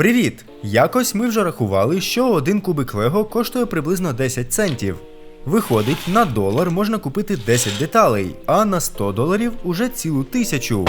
Привіт! Якось ми вже рахували, що один кубик Лего коштує приблизно 10 центів. Виходить, на долар можна купити 10 деталей, а на 100 доларів уже цілу тисячу.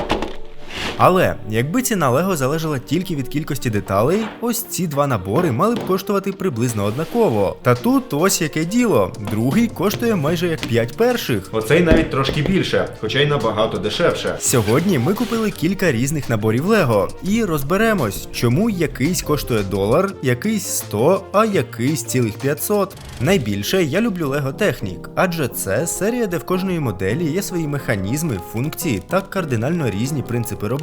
Але якби ціна Лего залежала тільки від кількості деталей, ось ці два набори мали б коштувати приблизно однаково. Та тут ось яке діло. Другий коштує майже як 5 перших. Оцей навіть трошки більше, хоча й набагато дешевше. Сьогодні ми купили кілька різних наборів Лего і розберемось, чому якийсь коштує долар, якийсь 100, а якийсь цілих 500. Найбільше я люблю Лего Технік, адже це серія, де в кожної моделі є свої механізми, функції та кардинально різні принципи роботи.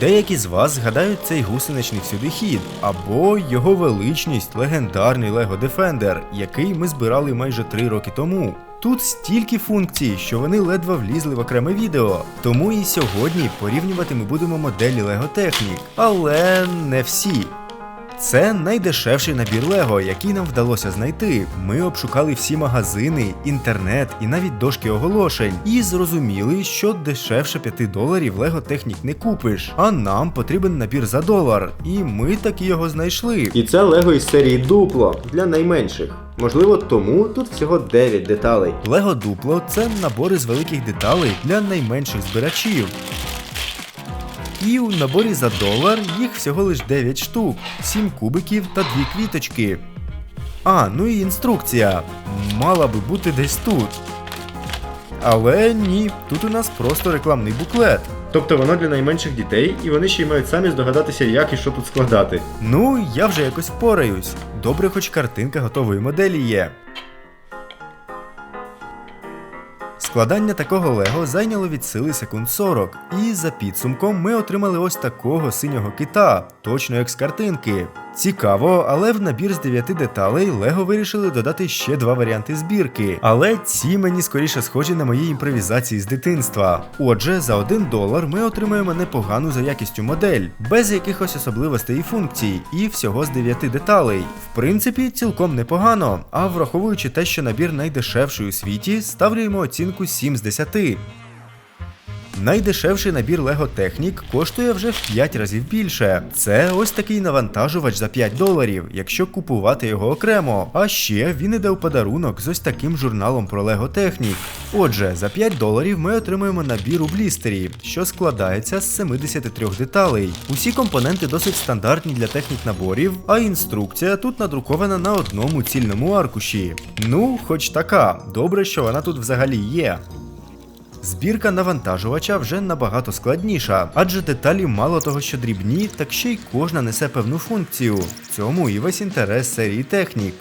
Деякі з вас згадають цей гусеничний всюди хід, або його величність, легендарний Лего Defender, який ми збирали майже три роки тому. Тут стільки функцій, що вони ледве влізли в окреме відео. Тому і сьогодні порівнювати ми будемо моделі Лего Технік, але не всі. Це найдешевший набір Лего, який нам вдалося знайти. Ми обшукали всі магазини, інтернет і навіть дошки оголошень, і зрозуміли, що дешевше 5 доларів Лего Технік не купиш, а нам потрібен набір за долар. І ми таки його знайшли. І це Лего із серії Дупло для найменших. Можливо, тому тут всього 9 деталей. Лего Дупло це набори з великих деталей для найменших збирачів. І у наборі за долар їх всього лиш 9 штук, 7 кубиків та 2 квіточки. А, ну і інструкція. Мала би бути десь тут. Але ні, тут у нас просто рекламний буклет. Тобто воно для найменших дітей, і вони ще й мають самі здогадатися, як і що тут складати. Ну, я вже якось впораюсь. Добре, хоч картинка готової моделі є. Складання такого Лего зайняло від сили секунд 40, і за підсумком ми отримали ось такого синього кита, точно як з картинки. Цікаво, але в набір з 9 деталей Лего вирішили додати ще два варіанти збірки. Але ці мені скоріше схожі на мої імпровізації з дитинства. Отже, за 1 долар ми отримаємо непогану за якістю модель, без якихось особливостей і функцій, і всього з 9 деталей. В принципі, цілком непогано. А враховуючи те, що набір найдешевший у світі, ставлюємо оцінку 7 з 10. Найдешевший набір Lego Technic коштує вже в 5 разів більше. Це ось такий навантажувач за 5 доларів, якщо купувати його окремо. А ще він іде у подарунок з ось таким журналом про Lego Technic. Отже, за 5 доларів ми отримуємо набір у блістері, що складається з 73 деталей. Усі компоненти досить стандартні для технік наборів, а інструкція тут надрукована на одному цільному аркуші. Ну, хоч така, добре, що вона тут взагалі є. Збірка навантажувача вже набагато складніша, адже деталі мало того, що дрібні, так ще й кожна несе певну функцію. В цьому і весь інтерес серії технік.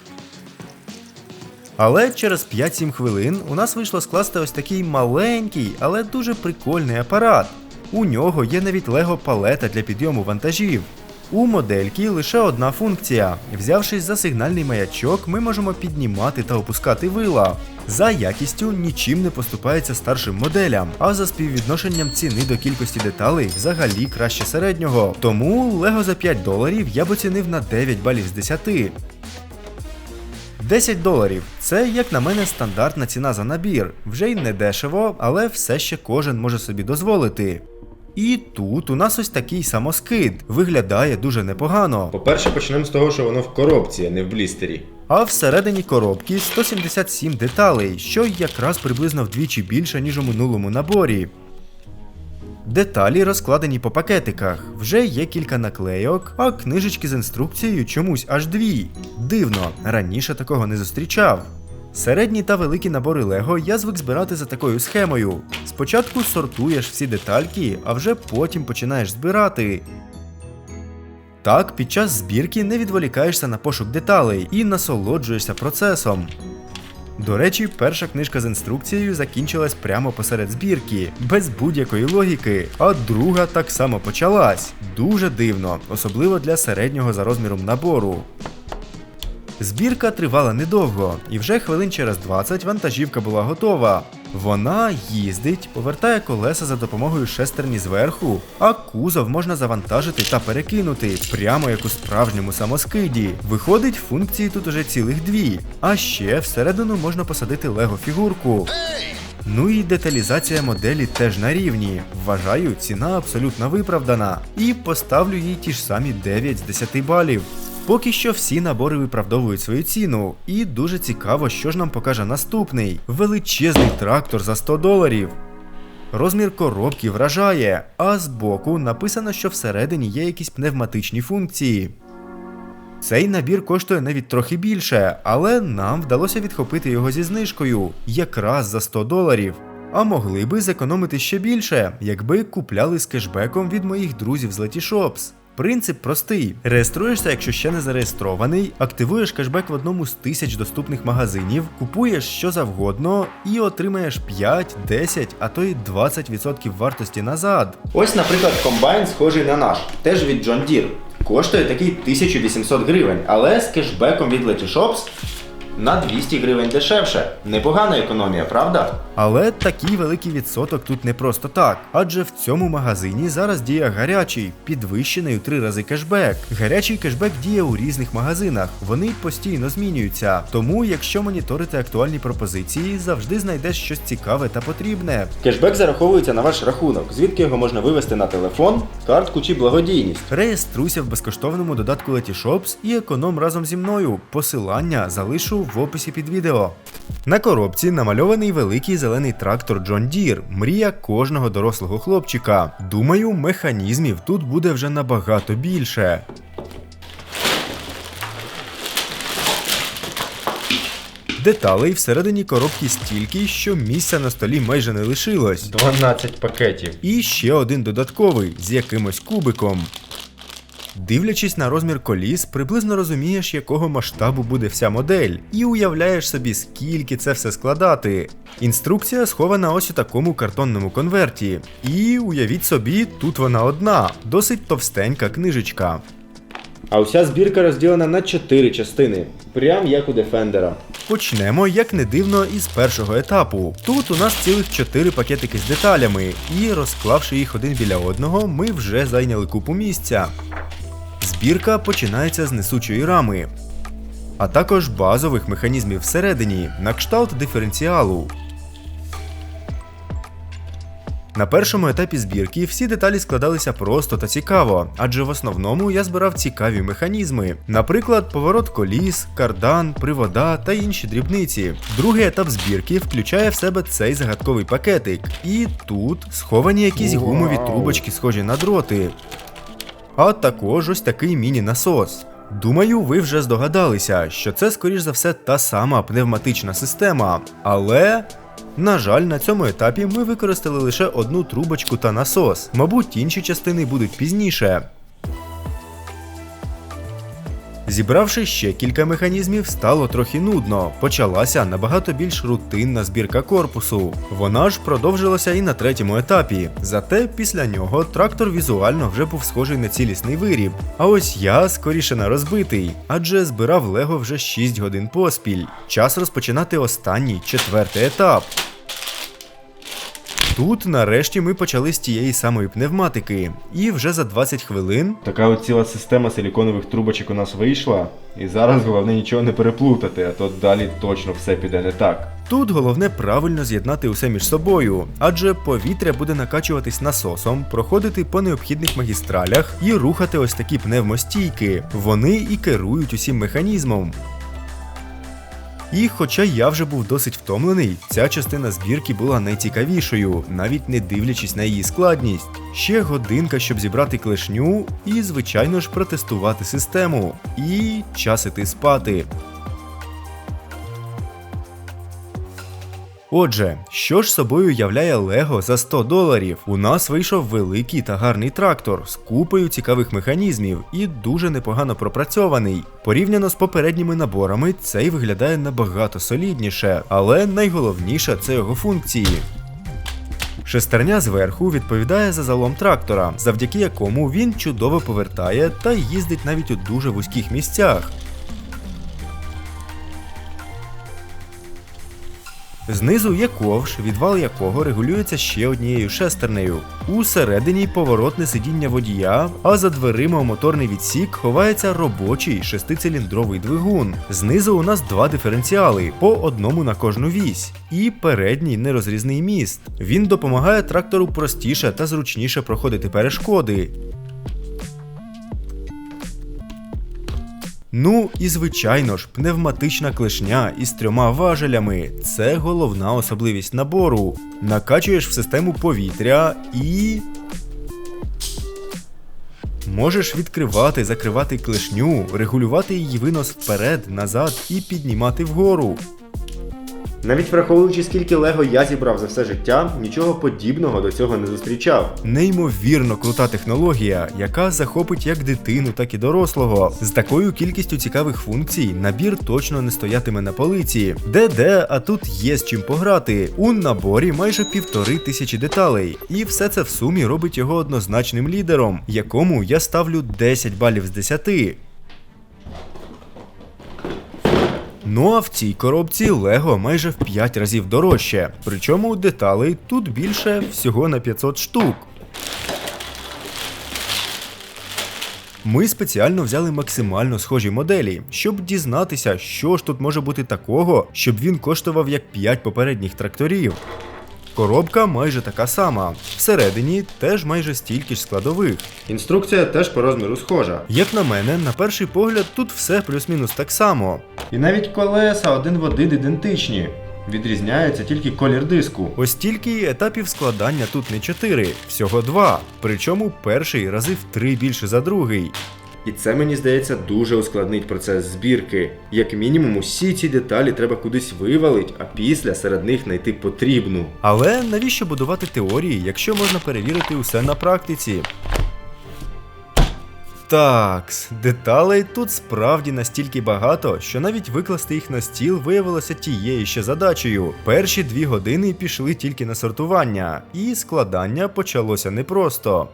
Але через 5-7 хвилин у нас вийшло скласти ось такий маленький, але дуже прикольний апарат. У нього є навіть лего палета для підйому вантажів. У модельки лише одна функція. Взявшись за сигнальний маячок, ми можемо піднімати та опускати вила. За якістю нічим не поступається старшим моделям, а за співвідношенням ціни до кількості деталей взагалі краще середнього. Тому Лего за 5 доларів я б оцінив на 9 балів з 10. 10 доларів це, як на мене, стандартна ціна за набір. Вже й не дешево, але все ще кожен може собі дозволити. І тут у нас ось такий самоскид. Виглядає дуже непогано. По-перше, почнемо з того, що воно в коробці, а не в блістері. А всередині коробки 177 деталей, що якраз приблизно вдвічі більше, ніж у минулому наборі. Деталі розкладені по пакетиках, вже є кілька наклейок, а книжечки з інструкцією чомусь аж дві. Дивно, раніше такого не зустрічав. Середні та великі набори Лего я звик збирати за такою схемою. Спочатку сортуєш всі детальки, а вже потім починаєш збирати. Так, під час збірки не відволікаєшся на пошук деталей і насолоджуєшся процесом. До речі, перша книжка з інструкцією закінчилась прямо посеред збірки, без будь-якої логіки, а друга так само почалась. Дуже дивно, особливо для середнього за розміром набору. Збірка тривала недовго, і вже хвилин через 20 вантажівка була готова. Вона їздить, повертає колеса за допомогою шестерні зверху, а кузов можна завантажити та перекинути, прямо як у справжньому самоскиді. Виходить, функції тут уже цілих дві. А ще всередину можна посадити лего фігурку. Ну і деталізація моделі теж на рівні. Вважаю, ціна абсолютно виправдана. І поставлю їй ті ж самі 9 з 10 балів. Поки що всі набори виправдовують свою ціну, і дуже цікаво, що ж нам покаже наступний величезний трактор за 100 доларів. Розмір коробки вражає, а збоку написано, що всередині є якісь пневматичні функції. Цей набір коштує навіть трохи більше, але нам вдалося відхопити його зі знижкою якраз за 100 доларів. А могли би зекономити ще більше, якби купляли з кешбеком від моїх друзів з Letyshops. Принцип простий: реєструєшся, якщо ще не зареєстрований, активуєш кешбек в одному з тисяч доступних магазинів, купуєш що завгодно і отримаєш 5, 10, а то й 20% вартості назад. Ось, наприклад, комбайн схожий на наш, теж від John Deere. Коштує такий 1800 гривень, але з кешбеком від Letyshops на 200 гривень дешевше. Непогана економія, правда? Але такий великий відсоток тут не просто так, адже в цьому магазині зараз діє гарячий, підвищений у три рази кешбек. Гарячий кешбек діє у різних магазинах, вони постійно змінюються. Тому, якщо моніторити актуальні пропозиції, завжди знайдеш щось цікаве та потрібне. Кешбек зараховується на ваш рахунок, звідки його можна вивести на телефон, картку чи благодійність. Реєструйся в безкоштовному додатку Letyshops і економ разом зі мною. Посилання залишу в описі під відео. На коробці намальований великий зелений трактор John Deere, мрія кожного дорослого хлопчика. Думаю, механізмів тут буде вже набагато більше. Деталей всередині коробки стільки, що місця на столі майже не лишилось. 12 пакетів. І ще один додатковий з якимось кубиком. Дивлячись на розмір коліс, приблизно розумієш, якого масштабу буде вся модель, і уявляєш собі, скільки це все складати. Інструкція схована ось у такому картонному конверті. І уявіть собі, тут вона одна, досить товстенька книжечка. А уся збірка розділена на 4 частини, прям як у Defender. Почнемо, як не дивно, із першого етапу. Тут у нас цілих 4 пакетики з деталями, і розклавши їх один біля одного, ми вже зайняли купу місця. Збірка починається з несучої рами, а також базових механізмів всередині, на кшталт диференціалу. На першому етапі збірки всі деталі складалися просто та цікаво, адже в основному я збирав цікаві механізми, наприклад, поворот коліс, кардан, привода та інші дрібниці. Другий етап збірки включає в себе цей загадковий пакетик, і тут сховані якісь гумові трубочки, схожі на дроти. А також ось такий міні-насос. Думаю, ви вже здогадалися, що це, скоріш за все, та сама пневматична система. Але, на жаль, на цьому етапі ми використали лише одну трубочку та насос. Мабуть, інші частини будуть пізніше. Зібравши ще кілька механізмів, стало трохи нудно. Почалася набагато більш рутинна збірка корпусу. Вона ж продовжилася і на третьому етапі. Зате після нього трактор візуально вже був схожий на цілісний виріб. А ось я скоріше на розбитий, адже збирав Лего вже 6 годин поспіль. Час розпочинати останній четвертий етап. Тут нарешті ми почали з тієї самої пневматики, і вже за 20 хвилин Така от ціла система силіконових трубочок у нас вийшла, і зараз головне нічого не переплутати, а то далі точно все піде не так. Тут головне правильно з'єднати усе між собою, адже повітря буде накачуватись насосом, проходити по необхідних магістралях і рухати ось такі пневмостійки. Вони і керують усім механізмом. І хоча я вже був досить втомлений, ця частина збірки була найцікавішою, навіть не дивлячись на її складність. Ще годинка, щоб зібрати клешню, і, звичайно ж, протестувати систему. І час іти спати. Отже, що ж собою являє Лего за 100 доларів? У нас вийшов великий та гарний трактор з купою цікавих механізмів і дуже непогано пропрацьований. Порівняно з попередніми наборами, цей виглядає набагато солідніше, але найголовніше це його функції. Шестерня зверху відповідає за залом трактора, завдяки якому він чудово повертає та їздить навіть у дуже вузьких місцях. Знизу є ковш, відвал якого регулюється ще однією шестернею. Усередині поворотне сидіння водія, а за дверима у моторний відсік ховається робочий шестициліндровий двигун. Знизу у нас два диференціали, по одному на кожну вісь, і передній нерозрізний міст. Він допомагає трактору простіше та зручніше проходити перешкоди. Ну і звичайно ж, пневматична клешня із трьома важелями це головна особливість набору. Накачуєш в систему повітря і. Можеш відкривати, закривати клешню, регулювати її винос вперед, назад і піднімати вгору. Навіть враховуючи, скільки Лего я зібрав за все життя, нічого подібного до цього не зустрічав. Неймовірно крута технологія, яка захопить як дитину, так і дорослого. З такою кількістю цікавих функцій набір точно не стоятиме на полиці. Де-де, а тут є з чим пограти. У наборі майже півтори тисячі деталей, і все це в сумі робить його однозначним лідером, якому я ставлю 10 балів з 10. Ну а в цій коробці Лего майже в 5 разів дорожче. Причому деталей тут більше всього на 500 штук. Ми спеціально взяли максимально схожі моделі, щоб дізнатися, що ж тут може бути такого, щоб він коштував як 5 попередніх тракторів. Коробка майже така сама. Всередині теж майже стільки ж складових. Інструкція теж по розміру схожа. Як на мене, на перший погляд тут все плюс-мінус так само. І навіть колеса один в один ідентичні. Відрізняється тільки колір диску. Ось тільки етапів складання тут не 4, всього 2. Причому перший рази в 3 більше за другий. І це мені здається дуже ускладнить процес збірки. Як мінімум, усі ці деталі треба кудись вивалить, а після серед них знайти потрібну. Але навіщо будувати теорії, якщо можна перевірити усе на практиці? Такс, деталей тут справді настільки багато, що навіть викласти їх на стіл виявилося тією ще задачею. Перші дві години пішли тільки на сортування, і складання почалося непросто.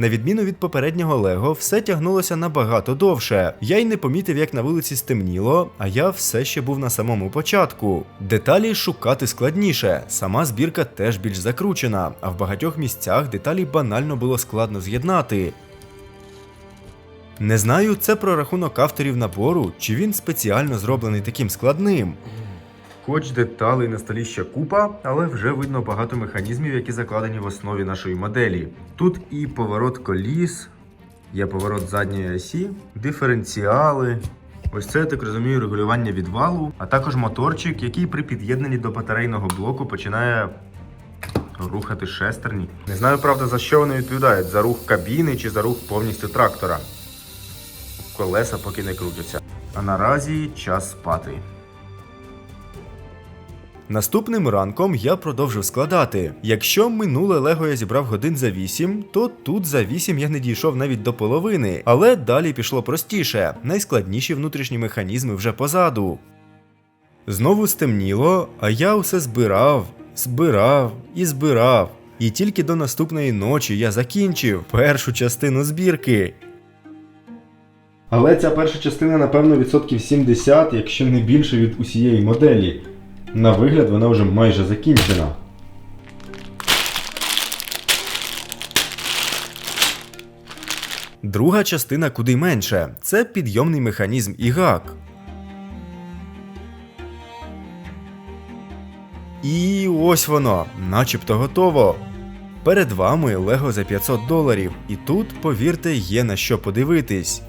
На відміну від попереднього Лего, все тягнулося набагато довше. Я й не помітив, як на вулиці стемніло, а я все ще був на самому початку. Деталі шукати складніше, сама збірка теж більш закручена, а в багатьох місцях деталі банально було складно з'єднати. Не знаю, це про рахунок авторів набору, чи він спеціально зроблений таким складним. Хоч деталей на столі ще купа, але вже видно багато механізмів, які закладені в основі нашої моделі. Тут і поворот коліс, є поворот задньої осі, диференціали. Ось це, я так розумію, регулювання відвалу, а також моторчик, який при під'єднанні до батарейного блоку починає рухати шестерні. Не знаю, правда, за що вони відповідають: за рух кабіни чи за рух повністю трактора. Колеса поки не крутяться. А наразі час спати. Наступним ранком я продовжив складати. Якщо минуле Лего я зібрав годин за 8, то тут за 8 я не дійшов навіть до половини, але далі пішло простіше. Найскладніші внутрішні механізми вже позаду. Знову стемніло, а я усе збирав, збирав і збирав. І тільки до наступної ночі я закінчив першу частину збірки. Але ця перша частина, напевно, відсотків 70, якщо не більше від усієї моделі. На вигляд вона вже майже закінчена. Друга частина куди менше це підйомний механізм і гак. І ось воно, начебто готово. Перед вами Лего за 500 доларів, і тут, повірте, є на що подивитись.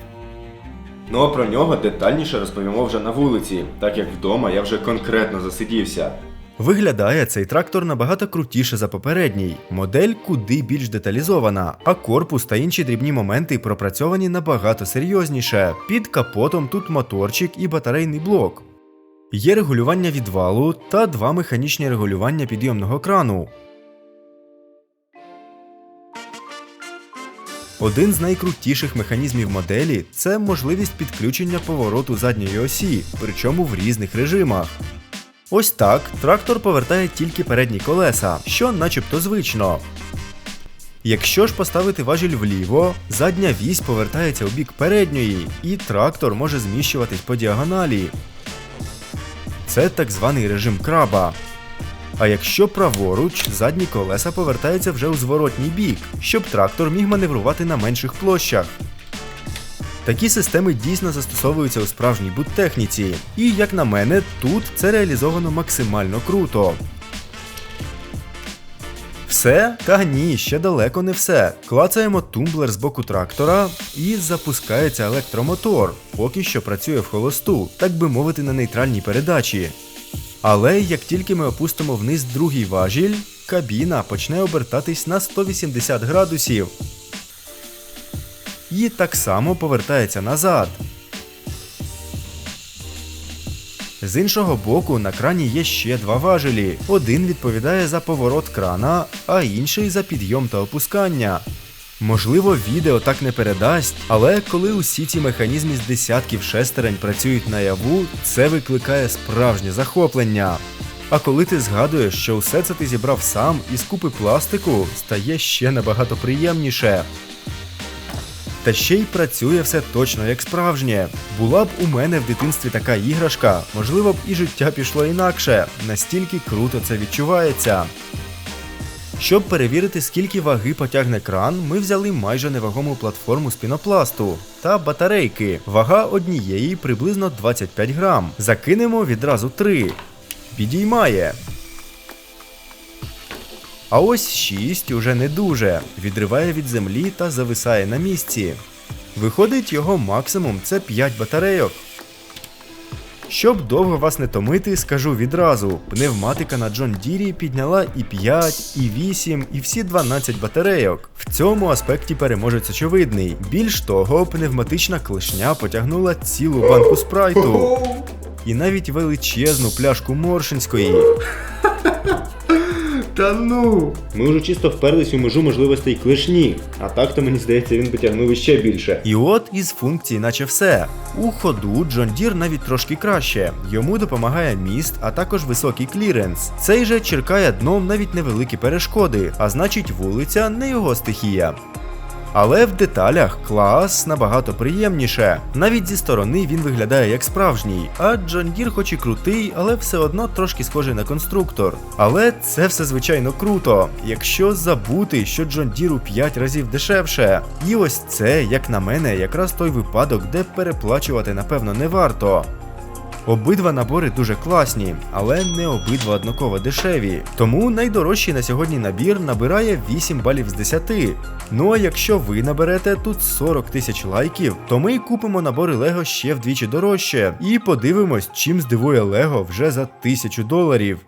Ну а про нього детальніше розповімо вже на вулиці, так як вдома я вже конкретно засидівся. Виглядає цей трактор набагато крутіше за попередній. Модель куди більш деталізована, а корпус та інші дрібні моменти пропрацьовані набагато серйозніше. Під капотом тут моторчик і батарейний блок. Є регулювання відвалу та два механічні регулювання підйомного крану. Один з найкрутіших механізмів моделі це можливість підключення повороту задньої осі, причому в різних режимах. Ось так трактор повертає тільки передні колеса, що начебто звично. Якщо ж поставити важіль вліво, задня вісь повертається у бік передньої, і трактор може зміщуватись по діагоналі. Це так званий режим краба. А якщо праворуч, задні колеса повертаються вже у зворотній бік, щоб трактор міг маневрувати на менших площах. Такі системи дійсно застосовуються у справжній буттехніці, і, як на мене, тут це реалізовано максимально круто. Все? Та ні, ще далеко не все. Клацаємо тумблер з боку трактора і запускається електромотор. Поки що працює в холосту, так би мовити, на нейтральній передачі. Але як тільки ми опустимо вниз другий важіль, кабіна почне обертатись на 180 градусів. І так само повертається назад. З іншого боку, на крані є ще два важелі. Один відповідає за поворот крана, а інший за підйом та опускання. Можливо, відео так не передасть, але коли усі ці механізми з десятків шестерень працюють наяву, це викликає справжнє захоплення. А коли ти згадуєш, що усе це ти зібрав сам із купи пластику, стає ще набагато приємніше. Та ще й працює все точно як справжнє. Була б у мене в дитинстві така іграшка, можливо б і життя пішло інакше, настільки круто це відчувається. Щоб перевірити, скільки ваги потягне кран, ми взяли майже невагому платформу з пінопласту та батарейки. Вага однієї приблизно 25 грам. Закинемо відразу 3. Підіймає. А ось 6 уже не дуже, відриває від землі та зависає на місці. Виходить, його максимум це 5 батарейок. Щоб довго вас не томити, скажу відразу: пневматика на Джон Дірі підняла і 5, і 8, і всі 12 батарейок. В цьому аспекті переможець очевидний. Більш того, пневматична клешня потягнула цілу банку спрайту. І навіть величезну пляшку Моршинської. Та ну. Ми вже чисто вперлись у межу можливостей клешні, а так то мені здається, він потягнув іще більше. І от із функцій, наче все. У ходу Джон Дір навіть трошки краще. Йому допомагає міст, а також високий кліренс. Цей же черкає дном навіть невеликі перешкоди, а значить вулиця не його стихія. Але в деталях клас набагато приємніше. Навіть зі сторони він виглядає як справжній. А Джон Дір хоч і крутий, але все одно трошки схожий на конструктор. Але це все звичайно круто, якщо забути, що Джон Дір у 5 разів дешевше. І ось це, як на мене, якраз той випадок, де переплачувати напевно не варто. Обидва набори дуже класні, але не обидва однаково дешеві. Тому найдорожчий на сьогодні набір набирає 8 балів з 10. Ну а якщо ви наберете тут 40 тисяч лайків, то ми купимо набори Лего ще вдвічі дорожче і подивимось, чим здивує Лего вже за 1000 доларів.